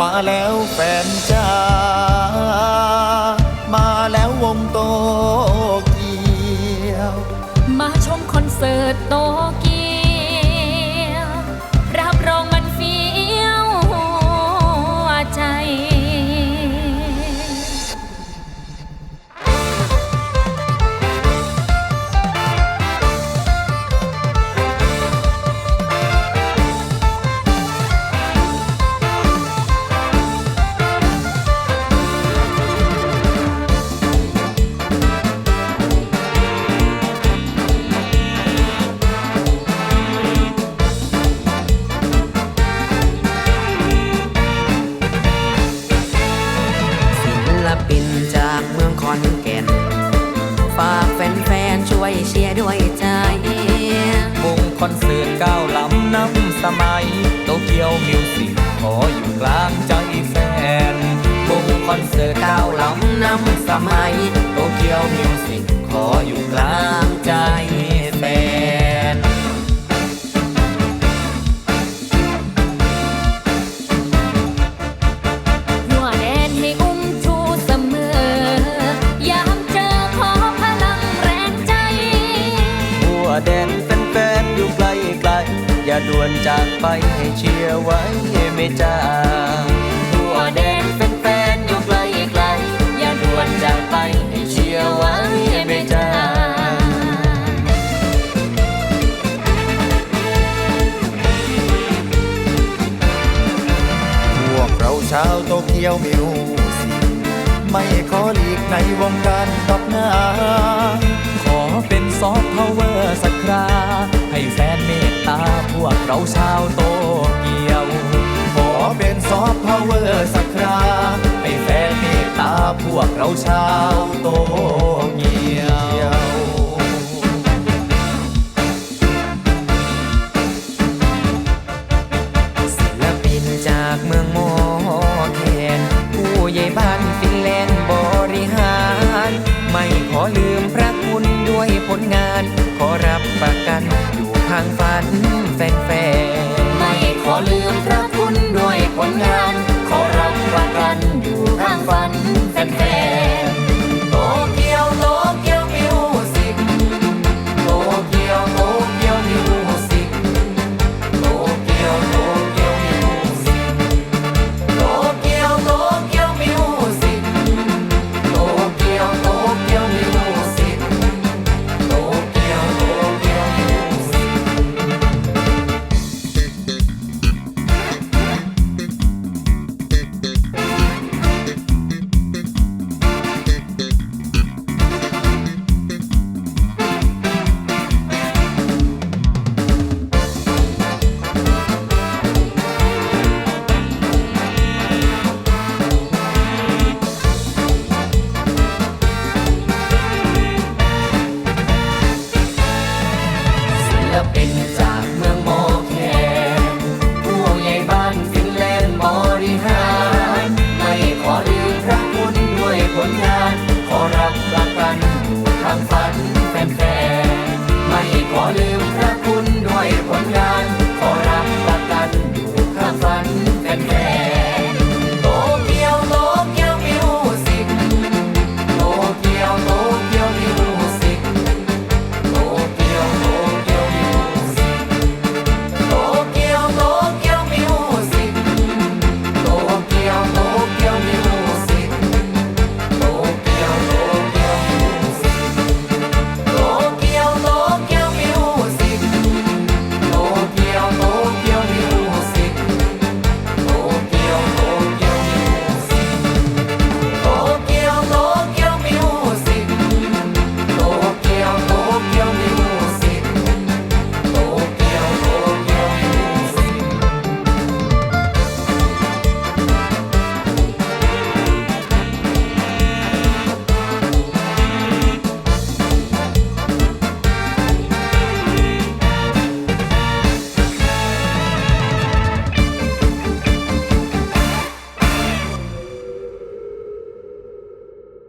มาแล้วแฟนจ้ามาแล้ววงโตเกียว มาชมคอนเสิร์ตโต อนแก่น ฝากแฟนๆ ช่วยเชียร์ด้วยใจวงคอนเสิร์ตก้าวล้ำน้ำสมัย โตเกียวมิวสิกขออยู่กลางใจแฟนวงคอนเสิร์ตก้าวล้ำน้ำสมัย โตเกียวมิวสิกขออยู่ อย่าด่วนจากไปให้เชียร์ไว้ไม่จ้าหัวแดนแฟนอยู่ไกลไกล อย่าด่วนจากไปให้เชียร์ไว้ไม่จ้าพวกเราชาวโตเกียวมิวสิไม่ขอหลีกในวงการตอกหน้า ขอเป็นซอฟต์พาวเวอร์สักคราให้แฟนเม พวกเราชาวโตเกียว ขอเป็นซอฟต์พาวเวอร์สักคราให้แฟนเมตตาพวกเราชาวโต I'm fine.